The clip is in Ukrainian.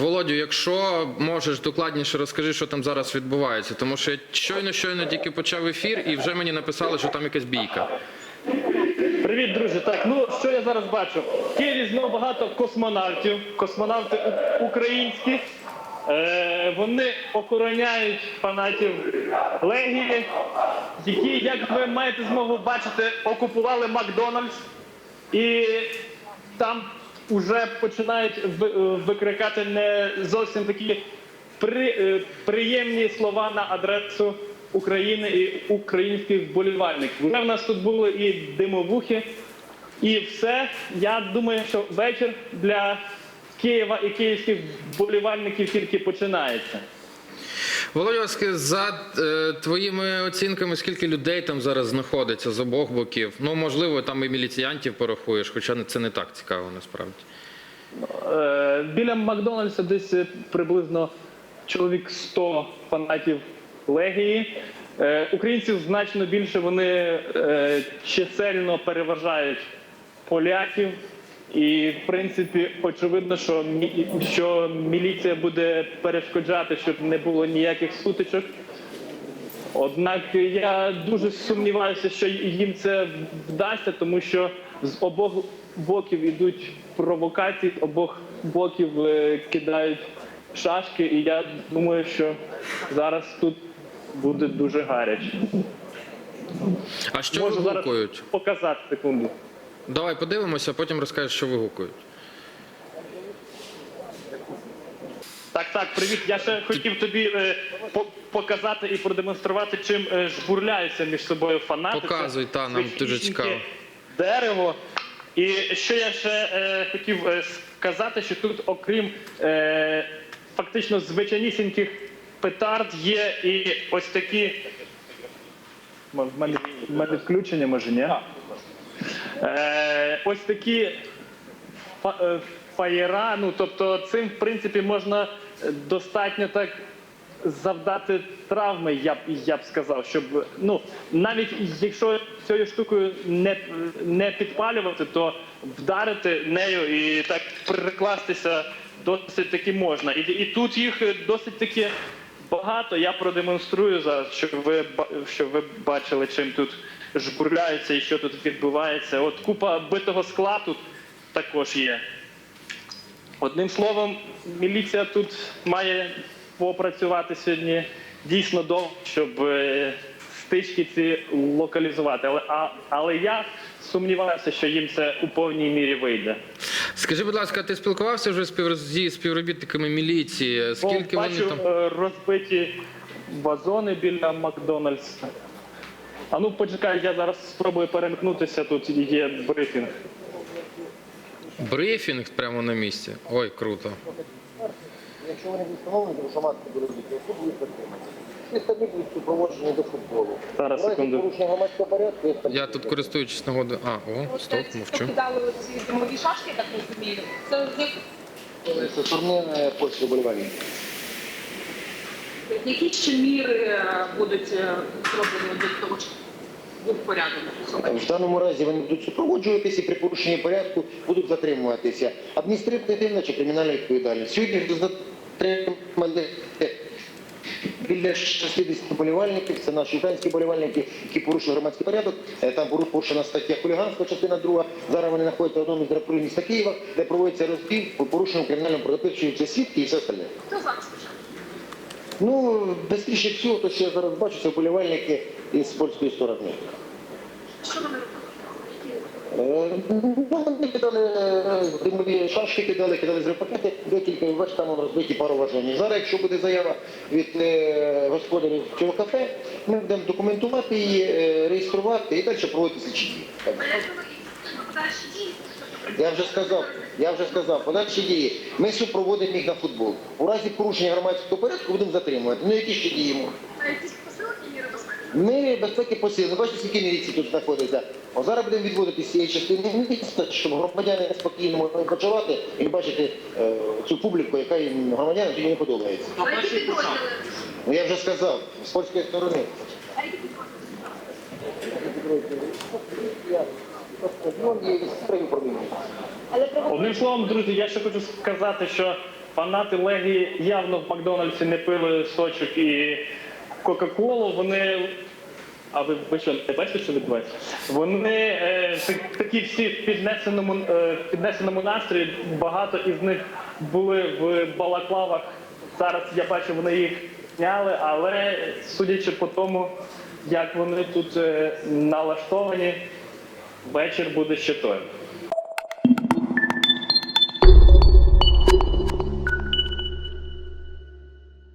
Володю, якщо можеш докладніше розкажи, що там зараз відбувається, тому що я щойно щойно тільки почав ефір, і вже мені написали, що там якась бійка. Привіт, друзі. Так, ну що я зараз бачу? В Києві знову багато космонавтів, космонавти українські. Е, вони охороняють фанатів Легії, які, як ви маєте змогу бачити, окупували Макдональдс. І там вже починають е, викрикати не зовсім такі при, е, приємні слова на адресу України і українських вболівальників. Вже в нас тут були і димовухи, і все. Я думаю, що вечір для Києва і київських вболівальників тільки починається. Володя, за е, твоїми оцінками, скільки людей там зараз знаходиться з обох боків? Ну, можливо, там і міліціянтів порахуєш, хоча це не так цікаво насправді. Е, Біля Макдональдса десь е, приблизно чоловік 100 фанатів Легії. Е, Українців значно більше вони чисельно переважають поляків. І, в принципі, очевидно, що, що міліція буде перешкоджати, щоб не було ніяких сутичок. Однак я дуже сумніваюся, що їм це вдасться, тому що з обох боків йдуть провокації, з обох боків е, кидають шашки, і я думаю, що зараз тут буде дуже гаряче. А що Можу зараз показати секунду. Давай подивимося, а потім розкажеш, що вигукують. Так, так, привіт. Я ще хотів тобі е, по- показати і продемонструвати, чим е, жбурляються між собою фанати. Це Показуй, та, нам дуже свічники, цікаво. Дерево. І що я ще е, хотів е, сказати, що тут, окрім е, фактично звичайнісіньких петард, є і ось такі. М- В мене, в мене включення, може, ні? Е, ось такі е, фаєра. Ну тобто, цим в принципі можна достатньо так завдати травми, я б я б сказав, щоб ну навіть якщо цією штукою не, не підпалювати, то вдарити нею і так прикластися досить таки можна. І, і тут їх досить таки багато. Я продемонструю зараз, щоб ви щоб ви бачили, чим тут жбурляються і що тут відбувається. От купа битого скла тут також є. Одним словом, міліція тут має попрацювати сьогодні дійсно довго, щоб е, стички ці локалізувати. Але, а, але я сумніваюся, що їм це у повній мірі вийде. Скажи, будь ласка, ти спілкувався вже зі співробітниками міліції? Скільки Бо вони бачу там? е, розбиті вазони біля Макдональдса. А ну почекай, я зараз спробую перемкнутися. Тут є брифінг. Брифінг прямо на місці. Ой, круто. Якщо вони будуть встановлені, то громадські. Всі будуть супроводжені до футболу. Зараз, В разі секунду. порушення громадського порядку, є. Я тут користуючись нагодою. А, о, стоп, мовчу. Ці шашки, так розумію. Це з них Це турнір польського болівальника. Які ще міри е, будуть е, зроблені для того, щоб був порядок? В даному разі вони будуть супроводжуватися і при порушенні порядку будуть затримуватися. Адміністративна чи кримінальна відповідальність. Сьогодні ж затримали біля 60 болівальників, це наші українські болівальники, які порушили громадський порядок. Е, Там порушена стаття хуліганства, частина друга. Зараз вони знаходяться в одному із районів міста Києва, де проводиться розбір по порушенню кримінальному протиписуються свідки і все остальне. Хто зараз? Ну, безпечніше всього, то що я зараз бачу, це вболівальники із польської сторони. Що вони робили? Е, Ну, вони кидали е, димові шашки, кидали, кидали з пакети, декілька, бач, там розбиті пару важені. Зараз, якщо буде заява від е, господарів цього кафе, ми будемо документувати її, реєструвати і далі проводити слідчі дії. Я вже сказав, я вже сказав, подальші дії. Ми супроводимо їх на футбол. У разі порушення громадського порядку будемо затримувати. Ну які ще дії можуть? А міри безпеки? Ми безпеки посилені. Бачите, скільки міліції тут знаходиться. О, зараз будемо відводити з цієї частини міста, щоб громадяни спокійно могли почувати і бачити е, цю публіку, яка їм громадянам тоді не подобається. А які підрозділи? Ну я вже сказав, з польської сторони. А які підрозділи? Одним словом, друзі, я ще хочу сказати, що фанати Легії явно в Макдональдсі не пили сочок і Кока-Колу. Вони. А ви, ви що, не бачите, що відбувається? Вони е, такі всі в піднесеному, е, піднесеному настрої. Багато із них були в балаклавах. Зараз я бачу, вони їх зняли, але судячи по тому, як вони тут е, налаштовані, вечір буде ще той.